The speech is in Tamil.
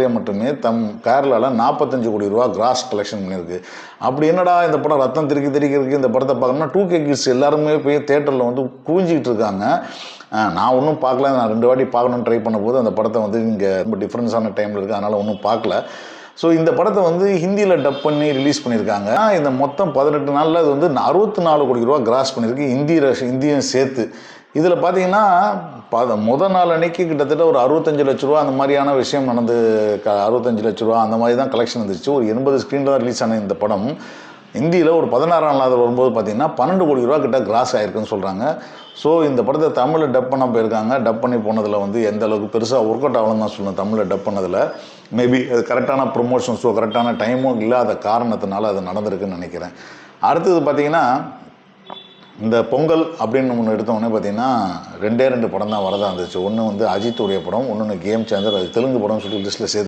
வாரத்திலேயே மட்டுமே தம் கேரளாவில் நாற்பத்தஞ்சு கோடி ரூபா கிராஸ் கலெக்ஷன் பண்ணியிருக்கு. அப்படி என்னடா இந்த படம் ரத்தம் திருக்கி திருக்கி இந்த படத்தை பார்க்கணும்னா டூ கே கிட்ஸ் எல்லாருமே போய் தேட்டரில் வந்து குவிஞ்சிக்கிட்டு இருக்காங்க. நான் ஒன்றும் பார்க்கல. நான் ரெண்டு வாட்டி பார்க்கணும்னு ட்ரை பண்ணும்போது அந்த படத்தை வந்து இங்கே ரொம்ப டிஃப்ரென்ஸான டைமில் இருக்குது அதனால் ஒன்றும் பார்க்கல. ஸோ இந்த படத்தை வந்து ஹிந்தியில் டப் பண்ணி ரிலீஸ் பண்ணியிருக்காங்க. இந்த மொத்தம் பதினெட்டு நாளில் அது வந்து அறுபத்தி நாலு கோடி ரூபா கிராஸ் பண்ணியிருக்கு. ஹிந்தி ரஷ் இந்தியும் சேர்த்து. இதில் பார்த்தீங்கன்னா பத முத நாள் அன்னைக்கு கிட்டத்தட்ட ஒரு அறுபத்தஞ்சு லட்ச ரூபா அந்த மாதிரியான விஷயம் நடந்து க அறுபத்தஞ்சு லட்ச ரூபா அந்த மாதிரி தான் கலெக்ஷன் வந்துருச்சு. ஒரு எண்பது ஸ்க்ரீனில் தான் ரிலீஸ் ஆன இந்த படம். இந்தியில் ஒரு பதினாறாம் நாள் வரும்போது பார்த்தீங்கன்னா பன்னெண்டு கோடி ரூபா கிட்ட கிராஸ் ஆயிருக்குன்னு சொல்கிறாங்க ஸோ இந்த படத்தை தமிழில் டப் பண்ண போயிருக்காங்க. டப் பண்ணி போனதில் வந்து எந்த அளவுக்கு பெருசாக ஒர்க் அவுட் ஆகலன்னு தான் சொல்லணும் தமிழில் டப் பண்ணதில். மேபி அது கரெக்டான ப்ரொமோஷன்ஸோ கரெக்டான டைமும் இல்லாத காரணத்தினால அது நடந்திருக்குன்னு நினைக்கிறேன். அடுத்தது பார்த்தீங்கன்னா இந்த பொங்கல் அப்படின்னு ஒன்று எடுத்தோடனே பார்த்தீங்கன்னா ரெண்டே ரெண்டு படம் தான் வரதா இருந்துச்சு. ஒன்று வந்து அஜித்துடைய படம் ஒன்று கேம் சேஞ்சர் அது தெலுங்கு படம்னு சொல்லி லிஸ்ட்டில் சேர்த்து